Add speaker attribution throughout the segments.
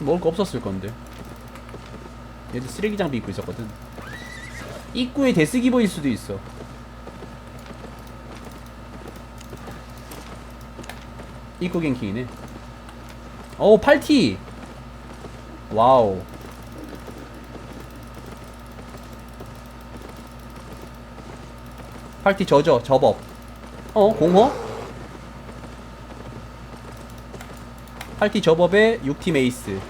Speaker 1: 먹을 거 없었을 건데. 얘도 쓰레기 장비 입고 있었거든. 입구에 데스기 보일 수도 있어. 입구 갱킹이네. 오 팔티! 와우. 팔티 저저 저법. 어 공허? 팔티 저법에 6팀 에이스.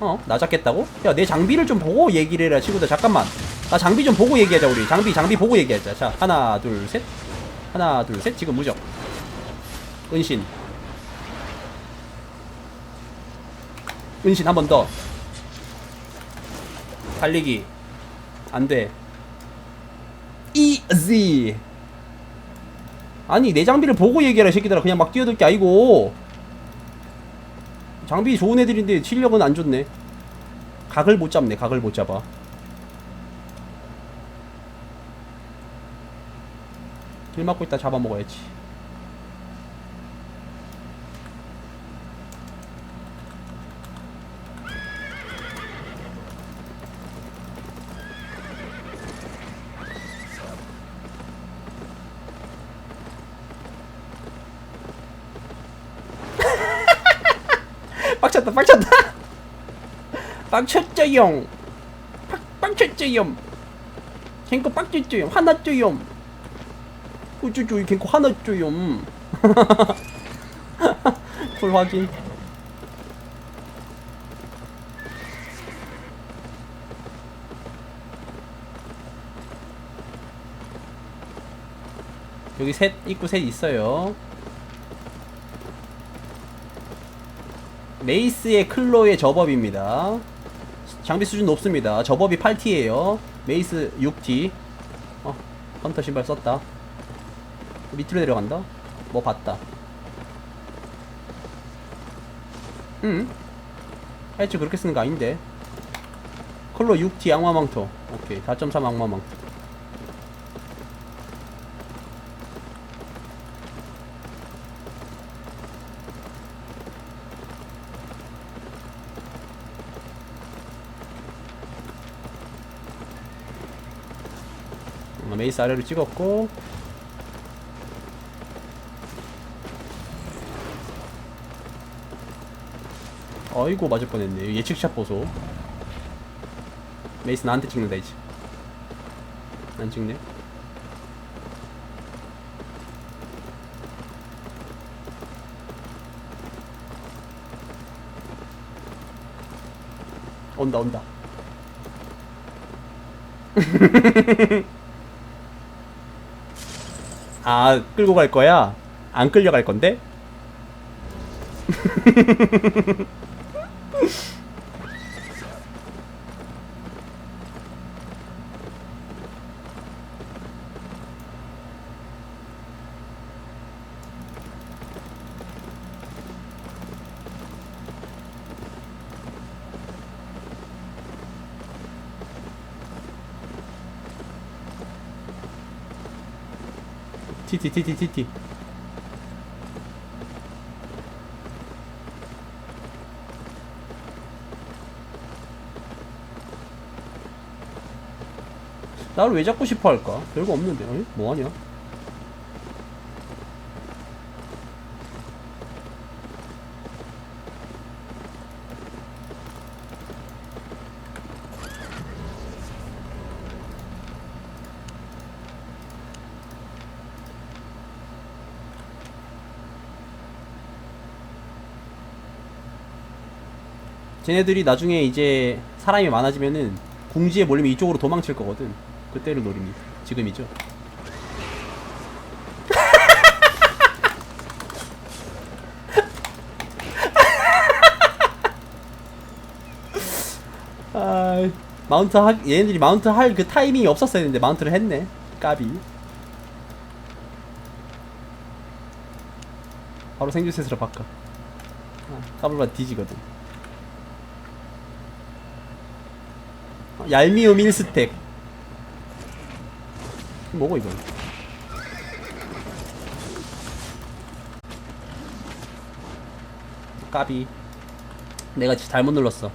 Speaker 1: 어? 나 잡겠다고? 야 내 장비를 좀 보고 얘기를 해라 친구들. 잠깐만. 나 장비 좀 보고 얘기하자 우리. 장비 장비 보고 얘기하자. 자 하나 둘 셋. 하나 둘 셋. 지금 무적. 은신. 은신 한 번 더. 달리기. 안돼. 이지 아니 내 장비를 보고 얘기하라 이 새끼들아. 그냥 막 뛰어들 게 아니고. 장비 좋은 애들인데 실력은 안 좋네. 각을 못 잡네 각을 못 잡아. 길 막고 있다 잡아먹어야지 빡쳤다 빡쳤다. 빡쳤죠용. 빡, 빡쳤죠용. 갱코 빡쳤죠용. 화났죠용. 우쭈쭈 갱코 화났죠용. 풀 확인. 여기 셋 입구 셋 있어요 메이스의 클로의 저법입니다. 장비 수준 높습니다. 저법이 8T예요. 메이스 6T. 어, 헌터 신발 썼다. 밑으로 내려간다. 뭐 봤다. 응? 하여튼 그렇게 쓰는 거 아닌데. 클로 6T 악마망토. 오케이. 4.3 악마망토. 어, 메이스 아래로 찍었고. 어이구 맞을 뻔했네. 예측샷 보소. 메이스 나한테 찍는다 이제. 안 찍네? 온다 온다 아 끌고 갈 거야? 안 끌려갈 건데? 티티 티티 티티 나를 왜 잡고 싶어 할까? 별거 없는데 어이? 뭐하냐? 쟤네들이 나중에 이제 사람이 많아지면은 궁지에 몰리면 이쪽으로 도망칠 거거든. 그때를 노립니다. 지금이죠. 아, 마운트 하, 얘네들이 마운트 할 그 타이밍이 없었어야 했는데 마운트를 했네. 까비. 바로 생존셋으로 바꿔. 아, 까불면 뒤지거든. 얄미움 1스택 뭐고 이건? 까비. 내가 잘못 눌렀어